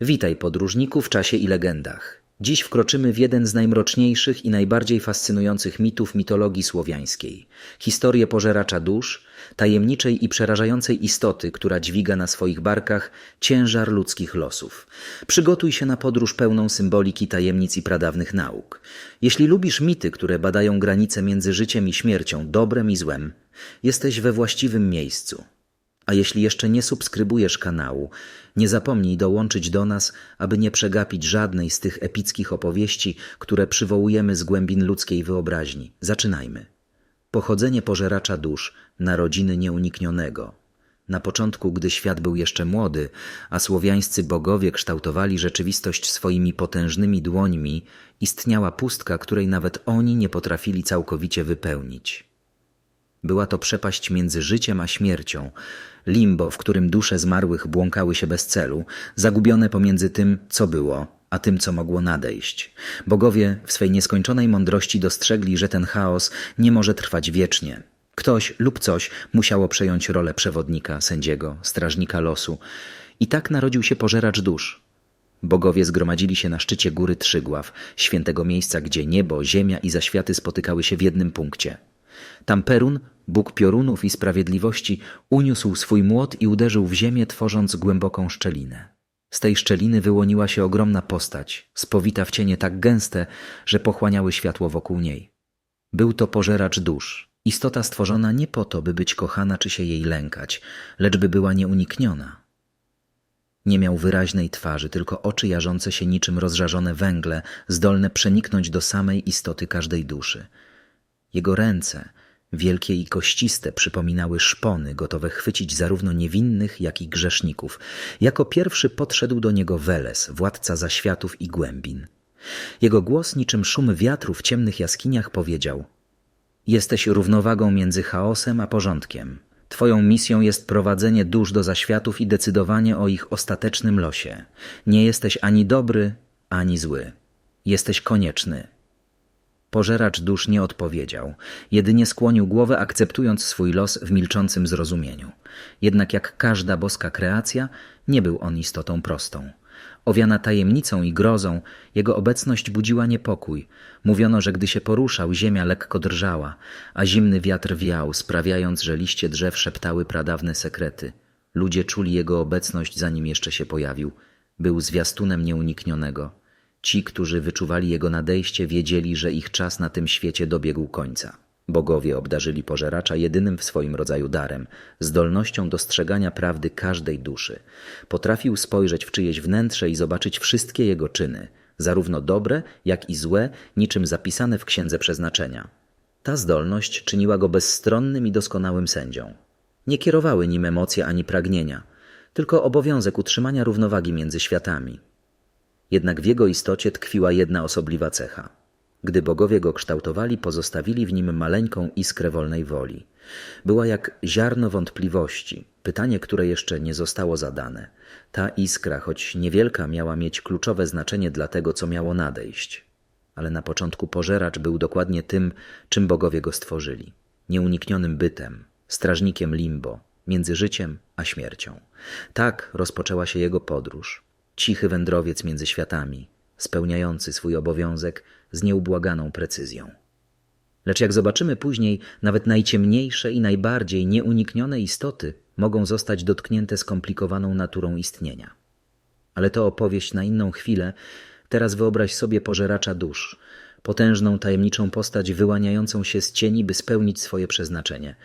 Witaj podróżniku w czasie i legendach. Dziś wkroczymy w jeden z najmroczniejszych i najbardziej fascynujących mitów mitologii słowiańskiej. Historię pożeracza dusz, tajemniczej i przerażającej istoty, która dźwiga na swoich barkach ciężar ludzkich losów. Przygotuj się na podróż pełną symboliki, tajemnic i pradawnych nauk. Jeśli lubisz mity, które badają granice między życiem i śmiercią, dobrem i złem, jesteś we właściwym miejscu. A jeśli jeszcze nie subskrybujesz kanału, nie zapomnij dołączyć do nas, aby nie przegapić żadnej z tych epickich opowieści, które przywołujemy z głębin ludzkiej wyobraźni. Zaczynajmy. Pochodzenie pożeracza dusz, narodziny nieuniknionego. Na początku, gdy świat był jeszcze młody, a słowiańscy bogowie kształtowali rzeczywistość swoimi potężnymi dłońmi, istniała pustka, której nawet oni nie potrafili całkowicie wypełnić. Była to przepaść między życiem a śmiercią, limbo, w którym dusze zmarłych błąkały się bez celu, zagubione pomiędzy tym, co było, a tym, co mogło nadejść. Bogowie w swej nieskończonej mądrości dostrzegli, że ten chaos nie może trwać wiecznie. Ktoś lub coś musiało przejąć rolę przewodnika, sędziego, strażnika losu. I tak narodził się pożeracz dusz. Bogowie zgromadzili się na szczycie góry Trzygław, świętego miejsca, gdzie niebo, ziemia i zaświaty spotykały się w jednym punkcie. Tam Perun, Bóg piorunów i sprawiedliwości, uniósł swój młot i uderzył w ziemię, tworząc głęboką szczelinę. Z tej szczeliny wyłoniła się ogromna postać, spowita w cienie tak gęste, że pochłaniały światło wokół niej. Był to pożeracz dusz, istota stworzona nie po to, by być kochana czy się jej lękać, lecz by była nieunikniona. Nie miał wyraźnej twarzy, tylko oczy jarzące się niczym rozżarzone węgle, zdolne przeniknąć do samej istoty każdej duszy. Jego ręce, wielkie i kościste, przypominały szpony, gotowe chwycić zarówno niewinnych, jak i grzeszników. Jako pierwszy podszedł do niego Weles, władca zaświatów i głębin. Jego głos, niczym szum wiatru w ciemnych jaskiniach, powiedział: Jesteś równowagą między chaosem a porządkiem. Twoją misją jest prowadzenie dusz do zaświatów i decydowanie o ich ostatecznym losie. Nie jesteś ani dobry, ani zły. Jesteś konieczny. Pożeracz dusz nie odpowiedział, jedynie skłonił głowę, akceptując swój los w milczącym zrozumieniu. Jednak jak każda boska kreacja, nie był on istotą prostą. Owiana tajemnicą i grozą, jego obecność budziła niepokój. Mówiono, że gdy się poruszał, ziemia lekko drżała, a zimny wiatr wiał, sprawiając, że liście drzew szeptały pradawne sekrety. Ludzie czuli jego obecność, zanim jeszcze się pojawił. Był zwiastunem nieuniknionego. Ci, którzy wyczuwali jego nadejście, wiedzieli, że ich czas na tym świecie dobiegł końca. Bogowie obdarzyli pożeracza jedynym w swoim rodzaju darem zdolnością dostrzegania prawdy każdej duszy. Potrafił spojrzeć w czyjeś wnętrze i zobaczyć wszystkie jego czyny, zarówno dobre, jak i złe, niczym zapisane w księdze przeznaczenia. Ta zdolność czyniła go bezstronnym i doskonałym sędzią. Nie kierowały nim emocje ani pragnienia, tylko obowiązek utrzymania równowagi między światami. Jednak w jego istocie tkwiła jedna osobliwa cecha. Gdy bogowie go kształtowali, pozostawili w nim maleńką iskrę wolnej woli. Była jak ziarno wątpliwości, pytanie, które jeszcze nie zostało zadane. Ta iskra, choć niewielka, miała mieć kluczowe znaczenie dla tego, co miało nadejść. Ale na początku pożeracz był dokładnie tym, czym bogowie go stworzyli nieuniknionym bytem, strażnikiem limbo, między życiem a śmiercią. Tak rozpoczęła się jego podróż cichy wędrowiec między światami, spełniający swój obowiązek z nieubłaganą precyzją. Lecz jak zobaczymy później, nawet najciemniejsze i najbardziej nieuniknione istoty mogą zostać dotknięte skomplikowaną naturą istnienia. Ale to opowieść na inną chwilę. Teraz wyobraź sobie pożeracza dusz, potężną, tajemniczą postać wyłaniającą się z cieni, by spełnić swoje przeznaczenie.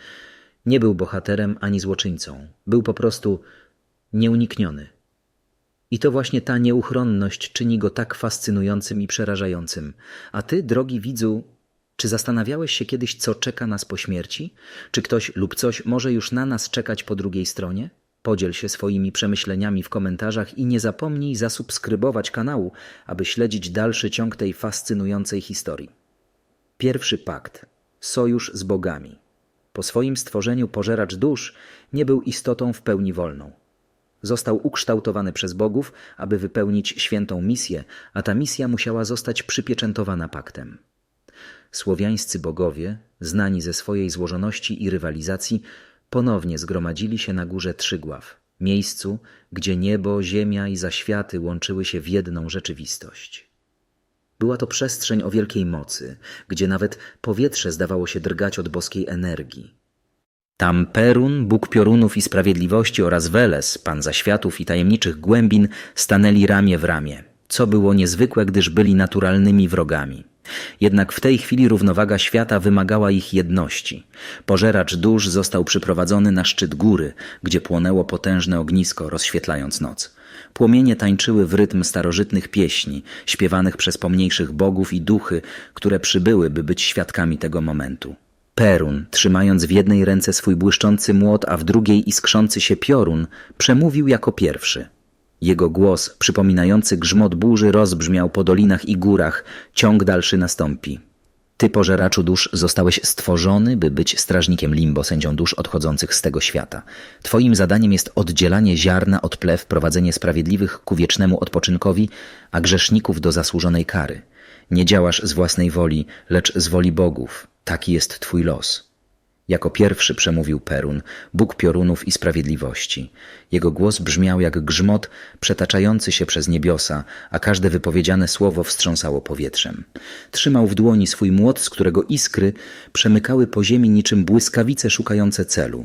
Nie był bohaterem ani złoczyńcą, był po prostu nieunikniony, i to właśnie ta nieuchronność czyni go tak fascynującym i przerażającym. A ty, drogi widzu, czy zastanawiałeś się kiedyś, co czeka nas po śmierci? Czy ktoś lub coś może już na nas czekać po drugiej stronie? Podziel się swoimi przemyśleniami w komentarzach i nie zapomnij zasubskrybować kanału, aby śledzić dalszy ciąg tej fascynującej historii. Pierwszy pakt sojusz z bogami. Po swoim stworzeniu pożeracz dusz nie był istotą w pełni wolną. Został ukształtowany przez bogów, aby wypełnić świętą misję, a ta misja musiała zostać przypieczętowana paktem. Słowiańscy bogowie, znani ze swojej złożoności i rywalizacji, ponownie zgromadzili się na górze Trzygław, miejscu, gdzie niebo, ziemia i zaświaty łączyły się w jedną rzeczywistość. Była to przestrzeń o wielkiej mocy, gdzie nawet powietrze zdawało się drgać od boskiej energii. Tam Perun, Bóg piorunów i sprawiedliwości oraz Weles, pan zaświatów i tajemniczych głębin, stanęli ramię w ramię, co było niezwykłe, gdyż byli naturalnymi wrogami. Jednak w tej chwili równowaga świata wymagała ich jedności. Pożeracz dusz został przyprowadzony na szczyt góry, gdzie płonęło potężne ognisko, rozświetlając noc. Płomienie tańczyły w rytm starożytnych pieśni, śpiewanych przez pomniejszych bogów i duchy, które przybyły, by być świadkami tego momentu. Perun, trzymając w jednej ręce swój błyszczący młot, a w drugiej iskrzący się piorun, przemówił jako pierwszy. Jego głos, przypominający grzmot burzy, rozbrzmiał po dolinach i górach. Ciąg dalszy nastąpi. Ty, pożeraczu dusz, zostałeś stworzony, by być strażnikiem limbo, sędzią dusz odchodzących z tego świata. Twoim zadaniem jest oddzielanie ziarna od plew, prowadzenie sprawiedliwych ku wiecznemu odpoczynkowi, a grzeszników do zasłużonej kary. Nie działasz z własnej woli, lecz z woli bogów. Taki jest twój los. Jako pierwszy przemówił Perun, Bóg piorunów i sprawiedliwości. Jego głos brzmiał jak grzmot przetaczający się przez niebiosa, a każde wypowiedziane słowo wstrząsało powietrzem. Trzymał w dłoni swój młot, z którego iskry przemykały po ziemi niczym błyskawice szukające celu.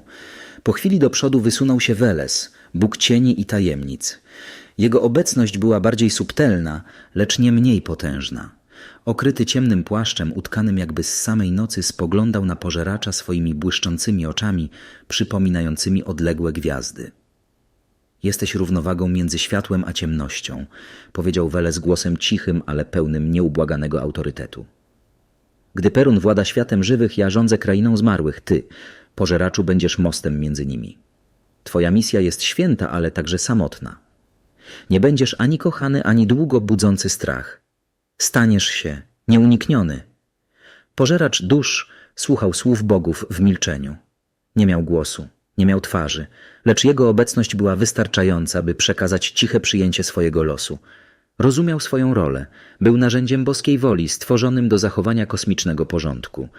Po chwili do przodu wysunął się Weles, Bóg cieni i tajemnic. Jego obecność była bardziej subtelna, lecz nie mniej potężna. Okryty ciemnym płaszczem, utkanym jakby z samej nocy, spoglądał na pożeracza swoimi błyszczącymi oczami, przypominającymi odległe gwiazdy. Jesteś równowagą między światłem a ciemnością, powiedział Weles głosem cichym, ale pełnym nieubłaganego autorytetu. Gdy Perun włada światem żywych, ja rządzę krainą zmarłych. Ty, pożeraczu, będziesz mostem między nimi. Twoja misja jest święta, ale także samotna. Nie będziesz ani kochany, ani długo budzący strach. Staniesz się nieunikniony. Pożeracz dusz słuchał słów bogów w milczeniu. Nie miał głosu, nie miał twarzy, lecz jego obecność była wystarczająca, by przekazać ciche przyjęcie swojego losu. Rozumiał swoją rolę, był narzędziem boskiej woli, stworzonym do zachowania kosmicznego porządku.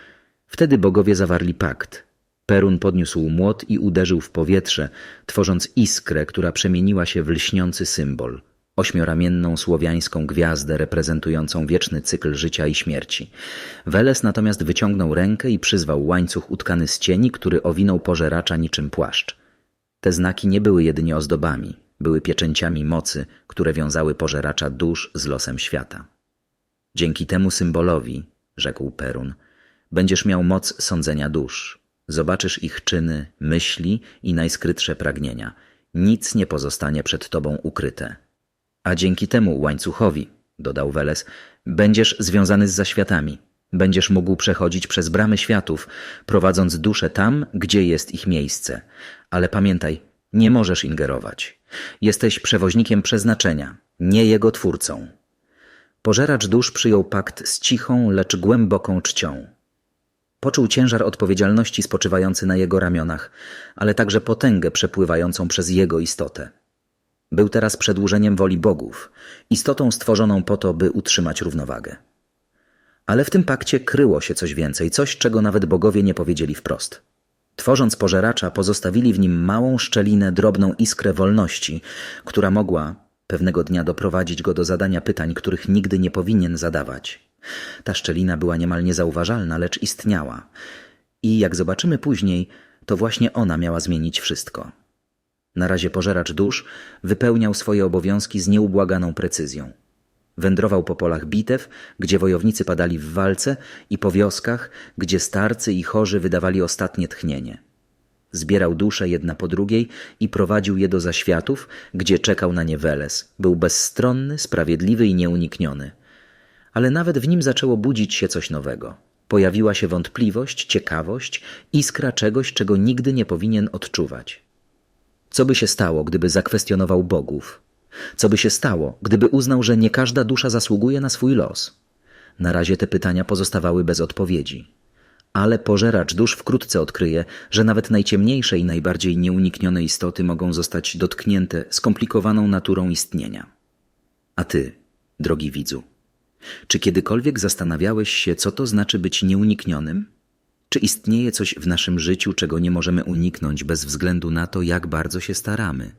Wtedy bogowie zawarli pakt. Perun podniósł młot i uderzył w powietrze, tworząc iskrę, która przemieniła się w lśniący symbol ośmioramienną słowiańską gwiazdę reprezentującą wieczny cykl życia i śmierci. Weles natomiast wyciągnął rękę i przyzwał łańcuch utkany z cieni, który owinął pożeracza niczym płaszcz. Te znaki nie były jedynie ozdobami, były pieczęciami mocy, które wiązały pożeracza dusz z losem świata. Dzięki temu symbolowi, rzekł Perun, będziesz miał moc sądzenia dusz. Zobaczysz ich czyny, myśli i najskrytsze pragnienia. Nic nie pozostanie przed tobą ukryte. A dzięki temu łańcuchowi, dodał Weles, będziesz związany z zaświatami. Będziesz mógł przechodzić przez bramy światów, prowadząc duszę tam, gdzie jest ich miejsce. Ale pamiętaj, nie możesz ingerować. Jesteś przewoźnikiem przeznaczenia, nie jego twórcą. Pożeracz dusz przyjął pakt z cichą, lecz głęboką czcią. Poczuł ciężar odpowiedzialności spoczywający na jego ramionach, ale także potęgę przepływającą przez jego istotę. Był teraz przedłużeniem woli bogów, istotą stworzoną po to, by utrzymać równowagę. Ale w tym pakcie kryło się coś więcej, coś, czego nawet bogowie nie powiedzieli wprost. Tworząc pożeracza, pozostawili w nim małą szczelinę, drobną iskrę wolności, która mogła pewnego dnia doprowadzić go do zadania pytań, których nigdy nie powinien zadawać. Ta szczelina była niemal niezauważalna, lecz istniała. I jak zobaczymy później, to właśnie ona miała zmienić wszystko. Na razie pożeracz dusz wypełniał swoje obowiązki z nieubłaganą precyzją. Wędrował po polach bitew, gdzie wojownicy padali w walce, i po wioskach, gdzie starcy i chorzy wydawali ostatnie tchnienie. Zbierał dusze jedna po drugiej i prowadził je do zaświatów, gdzie czekał na nie Weles. Był bezstronny, sprawiedliwy i nieunikniony. Ale nawet w nim zaczęło budzić się coś nowego. Pojawiła się wątpliwość, ciekawość, iskra czegoś, czego nigdy nie powinien odczuwać. Co by się stało, gdyby zakwestionował bogów? Co by się stało, gdyby uznał, że nie każda dusza zasługuje na swój los? Na razie te pytania pozostawały bez odpowiedzi. Ale pożeracz dusz wkrótce odkryje, że nawet najciemniejsze i najbardziej nieuniknione istoty mogą zostać dotknięte skomplikowaną naturą istnienia. A ty, drogi widzu, czy kiedykolwiek zastanawiałeś się, co to znaczy być nieuniknionym? Czy istnieje coś w naszym życiu, czego nie możemy uniknąć bez względu na to, jak bardzo się staramy?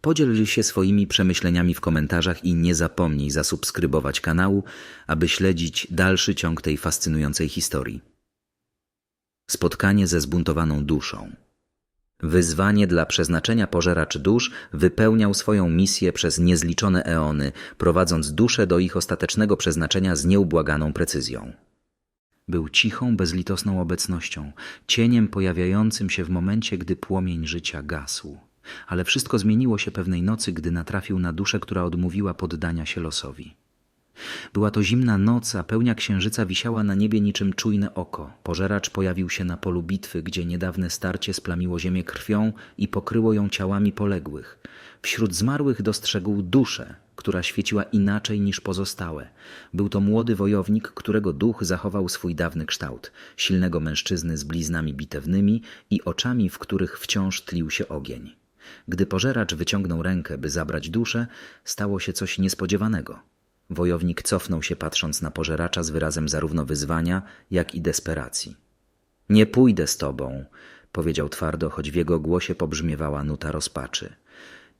Podziel się swoimi przemyśleniami w komentarzach i nie zapomnij zasubskrybować kanału, aby śledzić dalszy ciąg tej fascynującej historii. Spotkanie ze zbuntowaną duszą. Wyzwanie dla przeznaczenia pożeracz dusz wypełniał swoją misję przez niezliczone eony, prowadząc dusze do ich ostatecznego przeznaczenia z nieubłaganą precyzją. Był cichą, bezlitosną obecnością, cieniem pojawiającym się w momencie, gdy płomień życia gasł. Ale wszystko zmieniło się pewnej nocy, gdy natrafił na duszę, która odmówiła poddania się losowi. Była to zimna noc, a pełnia księżyca wisiała na niebie niczym czujne oko. Pożeracz pojawił się na polu bitwy, gdzie niedawne starcie splamiło ziemię krwią i pokryło ją ciałami poległych. Wśród zmarłych dostrzegł duszę, która świeciła inaczej niż pozostałe. Był to młody wojownik, którego duch zachował swój dawny kształt silnego mężczyzny z bliznami bitewnymi i oczami, w których wciąż tlił się ogień. Gdy pożeracz wyciągnął rękę, by zabrać duszę, stało się coś niespodziewanego. Wojownik cofnął się patrząc na pożeracza z wyrazem zarówno wyzwania, jak i desperacji. Nie pójdę z tobą, powiedział twardo, choć w jego głosie pobrzmiewała nuta rozpaczy.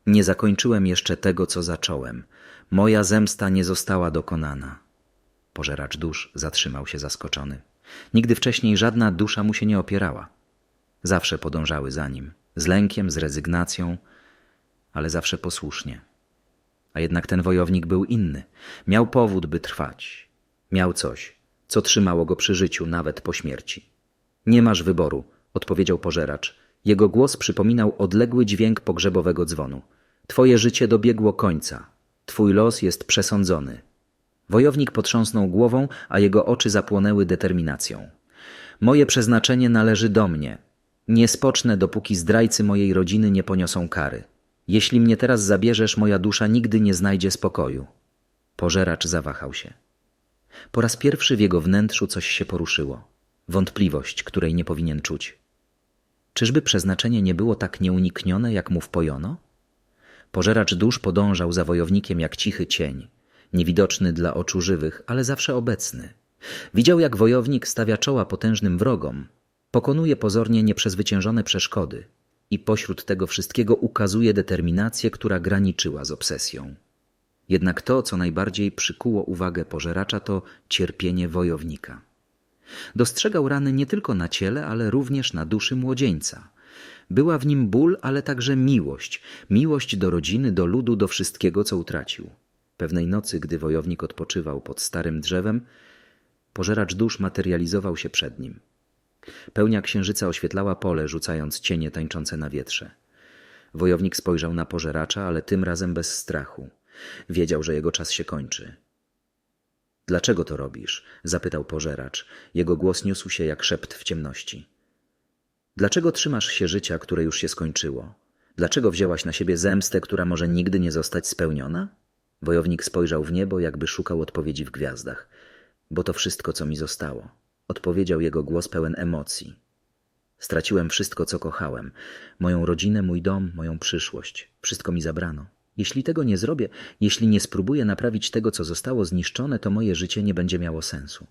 Nie zakończyłem jeszcze tego, co zacząłem. Moja zemsta nie została dokonana. Pożeracz dusz zatrzymał się zaskoczony. Nigdy wcześniej żadna dusza mu się nie opierała. Zawsze podążały za nim, z lękiem, z rezygnacją, ale zawsze posłusznie. A jednak ten wojownik był inny. Miał powód, by trwać. Miał coś, co trzymało go przy życiu, nawet po śmierci. Nie masz wyboru, odpowiedział pożeracz. Jego głos przypominał odległy dźwięk pogrzebowego dzwonu. Twoje życie dobiegło końca. Twój los jest przesądzony. Wojownik potrząsnął głową, a jego oczy zapłonęły determinacją. Moje przeznaczenie należy do mnie. Nie spocznę, dopóki zdrajcy mojej rodziny nie poniosą kary. Jeśli mnie teraz zabierzesz, moja dusza nigdy nie znajdzie spokoju. Pożeracz zawahał się. Po raz pierwszy w jego wnętrzu coś się poruszyło. Wątpliwość, której nie powinien czuć. Czyżby przeznaczenie nie było tak nieuniknione, jak mu wpojono? Pożeracz dusz podążał za wojownikiem jak cichy cień, niewidoczny dla oczu żywych, ale zawsze obecny. Widział, jak wojownik stawia czoła potężnym wrogom, pokonuje pozornie nieprzezwyciężone przeszkody i pośród tego wszystkiego ukazuje determinację, która graniczyła z obsesją. Jednak to, co najbardziej przykuło uwagę pożeracza, to cierpienie wojownika. Dostrzegał rany nie tylko na ciele, ale również na duszy młodzieńca. Była w nim ból, ale także miłość. Miłość do rodziny, do ludu, do wszystkiego, co utracił. Pewnej nocy, gdy wojownik odpoczywał pod starym drzewem, pożeracz dusz materializował się przed nim. Pełnia księżyca oświetlała pole, rzucając cienie tańczące na wietrze. Wojownik spojrzał na pożeracza, ale tym razem bez strachu. Wiedział, że jego czas się kończy. Dlaczego to robisz? zapytał pożeracz. Jego głos niósł się jak szept w ciemności. Dlaczego trzymasz się życia, które już się skończyło? Dlaczego wzięłaś na siebie zemstę, która może nigdy nie zostać spełniona? Wojownik spojrzał w niebo, jakby szukał odpowiedzi w gwiazdach. Bo to wszystko, co mi zostało. Odpowiedział jego głos pełen emocji. Straciłem wszystko, co kochałem. Moją rodzinę, mój dom, moją przyszłość. Wszystko mi zabrano. Jeśli tego nie zrobię, jeśli nie spróbuję naprawić tego, co zostało zniszczone, to moje życie nie będzie miało sensu.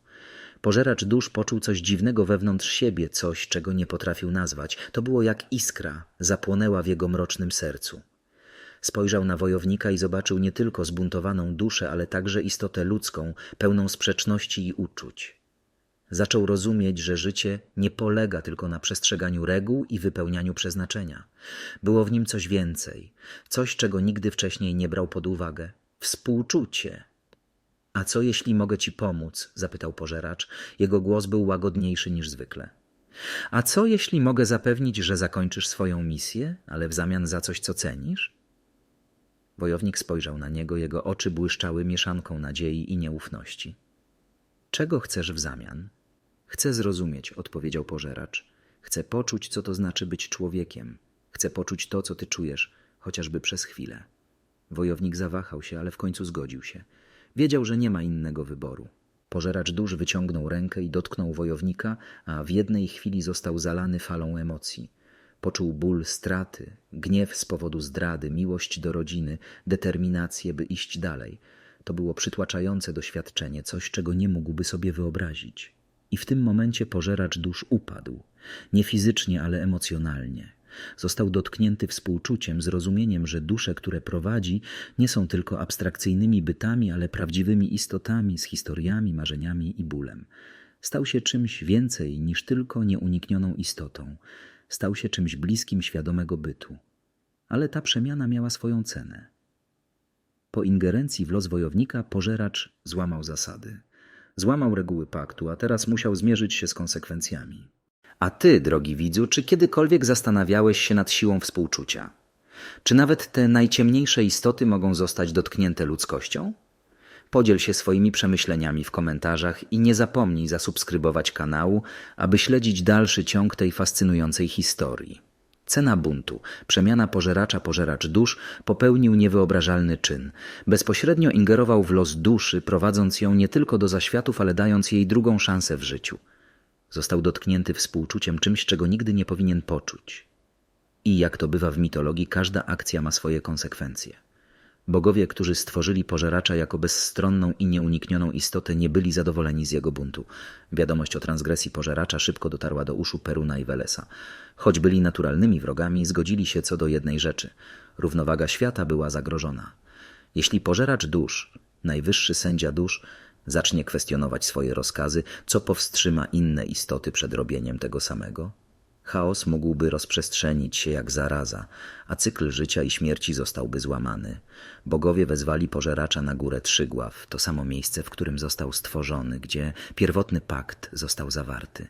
Pożeracz dusz poczuł coś dziwnego wewnątrz siebie, coś, czego nie potrafił nazwać. To było jak iskra, zapłonęła w jego mrocznym sercu. Spojrzał na wojownika i zobaczył nie tylko zbuntowaną duszę, ale także istotę ludzką, pełną sprzeczności i uczuć. Zaczął rozumieć, że życie nie polega tylko na przestrzeganiu reguł i wypełnianiu przeznaczenia. Było w nim coś więcej, coś, czego nigdy wcześniej nie brał pod uwagę współczucie. A co jeśli mogę ci pomóc? zapytał pożeracz. Jego głos był łagodniejszy niż zwykle. A co jeśli mogę zapewnić, że zakończysz swoją misję, ale w zamian za coś, co cenisz? Wojownik spojrzał na niego, jego oczy błyszczały mieszanką nadziei i nieufności. Czego chcesz w zamian? Chcę zrozumieć, odpowiedział pożeracz. Chcę poczuć, co to znaczy być człowiekiem. Chcę poczuć to, co ty czujesz, chociażby przez chwilę. Wojownik zawahał się, ale w końcu zgodził się. Wiedział, że nie ma innego wyboru. Pożeracz dusz wyciągnął rękę i dotknął wojownika, a w jednej chwili został zalany falą emocji. Poczuł ból straty, gniew z powodu zdrady, miłość do rodziny, determinację, by iść dalej. To było przytłaczające doświadczenie, coś, czego nie mógłby sobie wyobrazić. I w tym momencie pożeracz dusz upadł. Nie fizycznie, ale emocjonalnie. Został dotknięty współczuciem, zrozumieniem, że dusze, które prowadzi, nie są tylko abstrakcyjnymi bytami, ale prawdziwymi istotami z historiami, marzeniami i bólem. Stał się czymś więcej niż tylko nieuniknioną istotą. Stał się czymś bliskim świadomego bytu. Ale ta przemiana miała swoją cenę. Po ingerencji w los wojownika pożeracz złamał zasady. Złamał reguły paktu, a teraz musiał zmierzyć się z konsekwencjami. A ty, drogi widzu, czy kiedykolwiek zastanawiałeś się nad siłą współczucia? Czy nawet te najciemniejsze istoty mogą zostać dotknięte ludzkością? Podziel się swoimi przemyśleniami w komentarzach i nie zapomnij zasubskrybować kanału, aby śledzić dalszy ciąg tej fascynującej historii. Cena buntu, przemiana pożeracza pożeracz dusz, popełnił niewyobrażalny czyn. Bezpośrednio ingerował w los duszy, prowadząc ją nie tylko do zaświatów, ale dając jej drugą szansę w życiu. Został dotknięty współczuciem czymś, czego nigdy nie powinien poczuć. I jak to bywa w mitologii, każda akcja ma swoje konsekwencje. Bogowie, którzy stworzyli pożeracza jako bezstronną i nieuniknioną istotę, nie byli zadowoleni z jego buntu. Wiadomość o transgresji pożeracza szybko dotarła do uszu Peruna i Welesa. Choć byli naturalnymi wrogami, zgodzili się co do jednej rzeczy. Równowaga świata była zagrożona. Jeśli pożeracz dusz, najwyższy sędzia dusz, zacznie kwestionować swoje rozkazy, co powstrzyma inne istoty przed robieniem tego samego? Chaos mógłby rozprzestrzenić się jak zaraza, a cykl życia i śmierci zostałby złamany. Bogowie wezwali pożeracza na górę Trzygław, to samo miejsce, w którym został stworzony, gdzie pierwotny pakt został zawarty.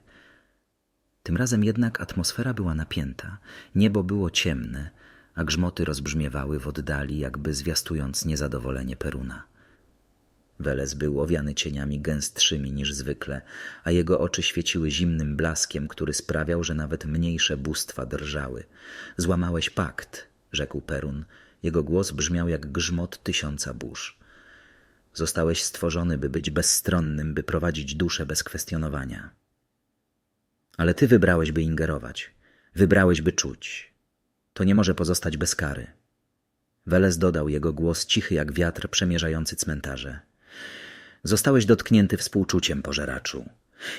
Tym razem jednak atmosfera była napięta, niebo było ciemne, a grzmoty rozbrzmiewały w oddali, jakby zwiastując niezadowolenie Peruna. Weles był owiany cieniami gęstszymi niż zwykle, a jego oczy świeciły zimnym blaskiem, który sprawiał, że nawet mniejsze bóstwa drżały. Złamałeś pakt, rzekł Perun. Jego głos brzmiał jak grzmot tysiąca burz. Zostałeś stworzony, by być bezstronnym, by prowadzić duszę bez kwestionowania. Ale ty wybrałeś, by ingerować. Wybrałeś, by czuć. To nie może pozostać bez kary. Weles dodał jego głos cichy jak wiatr przemierzający cmentarze. Zostałeś dotknięty współczuciem, pożeraczu.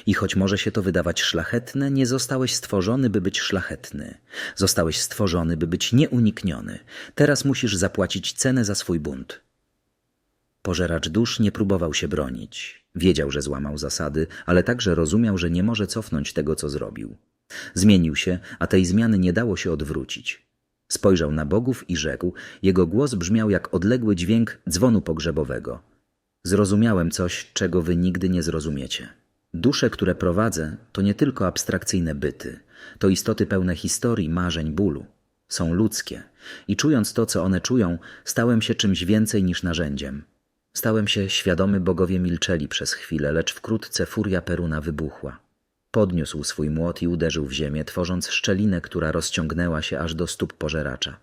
I choć może się to wydawać szlachetne, nie zostałeś stworzony, by być szlachetny. Zostałeś stworzony, by być nieunikniony. Teraz musisz zapłacić cenę za swój bunt. Pożeracz dusz nie próbował się bronić. Wiedział, że złamał zasady, ale także rozumiał, że nie może cofnąć tego, co zrobił. Zmienił się, a tej zmiany nie dało się odwrócić. Spojrzał na bogów i rzekł, jego głos brzmiał jak odległy dźwięk dzwonu pogrzebowego. Zrozumiałem coś, czego wy nigdy nie zrozumiecie. Dusze, które prowadzę, to nie tylko abstrakcyjne byty, to istoty pełne historii, marzeń, bólu. Są ludzkie i czując to, co one czują, stałem się czymś więcej niż narzędziem. Stałem się świadomy, bogowie milczeli przez chwilę, lecz wkrótce furia Peruna wybuchła. Podniósł swój młot i uderzył w ziemię, tworząc szczelinę, która rozciągnęła się aż do stóp pożeracza.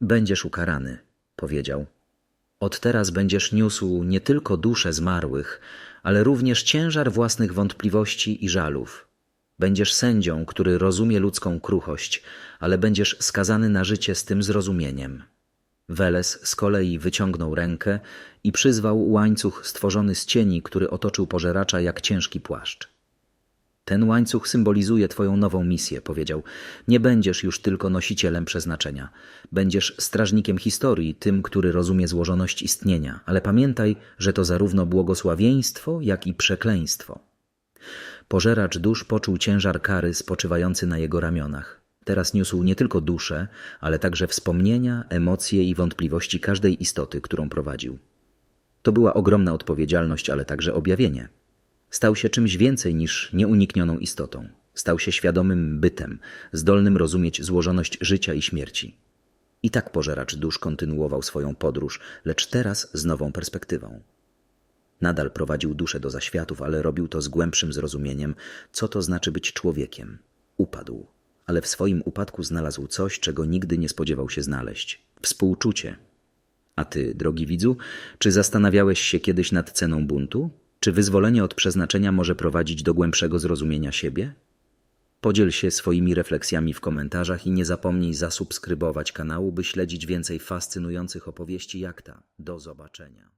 Będziesz ukarany, powiedział. Od teraz będziesz niósł nie tylko duszę zmarłych, ale również ciężar własnych wątpliwości i żalów. Będziesz sędzią, który rozumie ludzką kruchość, ale będziesz skazany na życie z tym zrozumieniem. Weles z kolei wyciągnął rękę i przyzwał łańcuch stworzony z cieni, który otoczył pożeracza jak ciężki płaszcz. Ten łańcuch symbolizuje Twoją nową misję, powiedział. Nie będziesz już tylko nosicielem przeznaczenia. Będziesz strażnikiem historii, tym, który rozumie złożoność istnienia, ale pamiętaj, że to zarówno błogosławieństwo, jak i przekleństwo. Pożeracz dusz poczuł ciężar kary spoczywający na jego ramionach. Teraz niósł nie tylko duszę, ale także wspomnienia, emocje i wątpliwości każdej istoty, którą prowadził. To była ogromna odpowiedzialność, ale także objawienie. Stał się czymś więcej niż nieuniknioną istotą. Stał się świadomym bytem, zdolnym rozumieć złożoność życia i śmierci. I tak pożeracz dusz kontynuował swoją podróż, lecz teraz z nową perspektywą. Nadal prowadził duszę do zaświatów, ale robił to z głębszym zrozumieniem, co to znaczy być człowiekiem. Upadł, ale w swoim upadku znalazł coś, czego nigdy nie spodziewał się znaleźć współczucie. A ty, drogi widzu, czy zastanawiałeś się kiedyś nad ceną buntu? Czy wyzwolenie od przeznaczenia może prowadzić do głębszego zrozumienia siebie? Podziel się swoimi refleksjami w komentarzach i nie zapomnij zasubskrybować kanału, by śledzić więcej fascynujących opowieści jak ta. Do zobaczenia.